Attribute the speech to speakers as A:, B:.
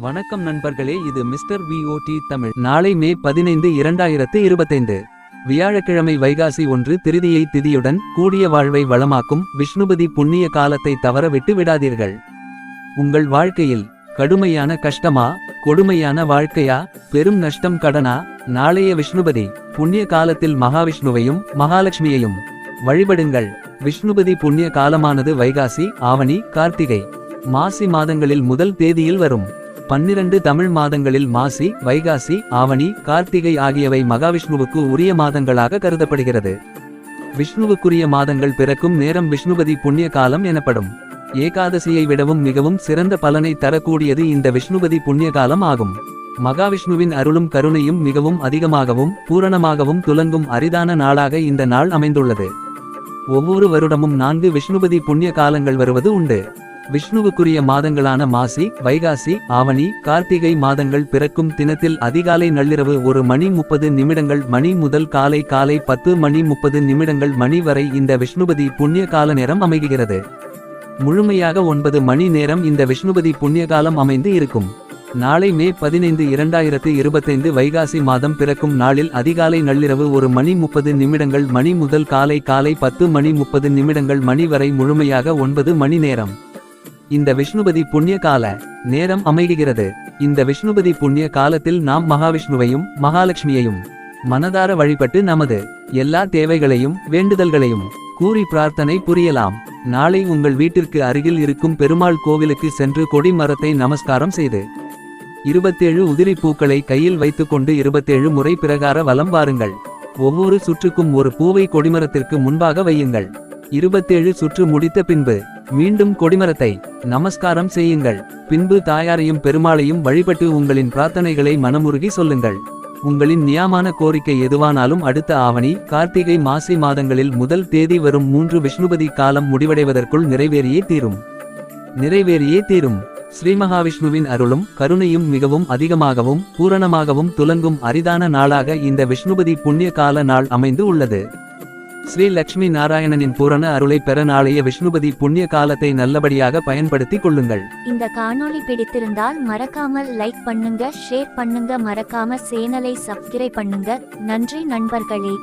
A: வணக்கம் நண்பர்களே இது மிஸ்டர் விஓடி தமிழ். நாளை மே பதினைந்து இரண்டாயிரத்து இருபத்தைந்து. வியாழக்கிழமை வைகாசி ஒன்று திருதியை திதியுடன் கூடிய வாழ்வை வளமாக்கும் விஷ்ணுபதி புண்ணிய காலத்தை தவறவிட்டு விடாதீர்கள். உங்கள் வாழ்க்கையில் கடுமையான கஷ்டமா கொடுமையான வாழ்க்கையா பெரும் நஷ்டம் கடனா? நாளைய விஷ்ணுபதி புண்ணிய காலத்தில் மகாவிஷ்ணுவையும் மகாலட்சுமியையும் வழிபடுங்கள். விஷ்ணுபதி புண்ணிய காலமானது வைகாசி ஆவணி கார்த்திகை. மாசி மாதங்களில் முதல் தேதியில் வரும். பன்னிரண்டு தமிழ் மாதங்களில் மாசி வைகாசி ஆவணி கார்த்திகை ஆகியவை மகாவிஷ்ணுவுக்கு உரிய மாதங்களாக கருதப்படுகிறது. விஷ்ணுவுக்குரிய மாதங்கள் பிறக்கும் நேரம் விஷ்ணுபதி புண்ணிய காலம் எனப்படும். ஏகாதசியை விடவும் மிகவும் சிறந்த பலனை தரக்கூடியது இந்த விஷ்ணுபதி புண்ணிய காலம் ஆகும். மகாவிஷ்ணுவின் அருளும் கருணையும் மிகவும் அதிகமாகவும் பூரணமாகவும் துலங்கும் அரிதான நாளாக இந்த நாள் அமைந்துள்ளது. ஒவ்வொரு வருடமும் நான்கு விஷ்ணுபதி புண்ணிய காலங்கள் வருவது உண்டு. விஷ்ணுவுக்குரிய மாதங்களான மாசி வைகாசி ஆவணி கார்த்திகை மாதங்கள் பிறக்கும் தினத்தில் அதிகாலை நள்ளிரவு ஒரு மணி முப்பது நிமிடங்கள் மணி முதல் காலை காலை பத்து மணி முப்பது நிமிடங்கள் மணி வரை இந்த விஷ்ணுபதி புண்ணிய கால நேரம் அமைகிறது. முழுமையாக ஒன்பது மணி நேரம் இந்த விஷ்ணுபதி புண்ணிய காலம் அமைந்து இருக்கும். நாளை மே பதினைந்து இரண்டாயிரத்து இருபத்தைந்து வைகாசி மாதம் பிறக்கும் நாளில் அதிகாலை நள்ளிரவு ஒரு மணி முப்பது நிமிடங்கள் மணி முதல் காலை காலை பத்து மணி முப்பது நிமிடங்கள் மணி வரை முழுமையாக ஒன்பது மணி நேரம். இந்த விஷ்ணுபதி புண்ணிய கால நேரம் அமைகிறது. இந்த விஷ்ணுபதி புண்ணிய காலத்தில் நாம் மகாவிஷ்ணுவையும் மகாலட்சுமியையும் மனதார வழிபட்டு நமது எல்லா தேவைகளையும் வேண்டுதல்களையும் கூறி பிரார்த்தனை புரியலாம். நாளை உங்கள் வீட்டிற்கு அருகில் இருக்கும் பெருமாள் கோவிலுக்கு சென்று கொடி மரத்தை நமஸ்காரம் செய்து இருபத்தேழு உதிரி பூக்களை கையில் வைத்துக்கொண்டு இருபத்தேழு முறை பிரகார வலம் வாருங்கள். ஒவ்வொரு சுற்றுக்கும் ஒரு பூவை கொடிமரத்திற்கு முன்பாக வையுங்கள். இருபத்தேழு சுற்று முடித்த பின்பு மீண்டும் கொடிமரத்தை நமஸ்காரம் செய்யுங்கள். பின்பு தாயாரையும் பெருமாளையும் வழிபட்டு உங்களின் பிரார்த்தனைகளை மனமுருகி சொல்லுங்கள். உங்களின் நியாமான கோரிக்கை எதுவானாலும் அடுத்த ஆவணி கார்த்திகை மாசி மாதங்களில் முதல் தேதி வரும் மூன்று விஷ்ணுபதி காலம் முடிவடைவதற்குள் நிறைவேறியே தீரும். நிறைவேறியே தீரும். ஸ்ரீ மகாவிஷ்ணுவின் அருளும் கருணையும் மிகவும் அதிகமாகவும் பூரணமாகவும் துலங்கும் அரிதான நாளாக இந்த விஷ்ணுபதி புண்ணிய கால நாள் அமைந்து உள்ளது. ஸ்ரீ லட்சுமி நாராயணனின் பூரண அருளை பெற நாளைய விஷ்ணுபதி புண்ணிய காலத்தை நல்லபடியாக பயன்படுத்திக் கொள்ளுங்கள்.
B: இந்த காணொளி பிடித்திருந்தால் மறக்காமல் லைக் பண்ணுங்க ஷேர் பண்ணுங்க மறக்காம சேனலை சப்ஸ்கிரைப் பண்ணுங்க. நன்றி நண்பர்களே.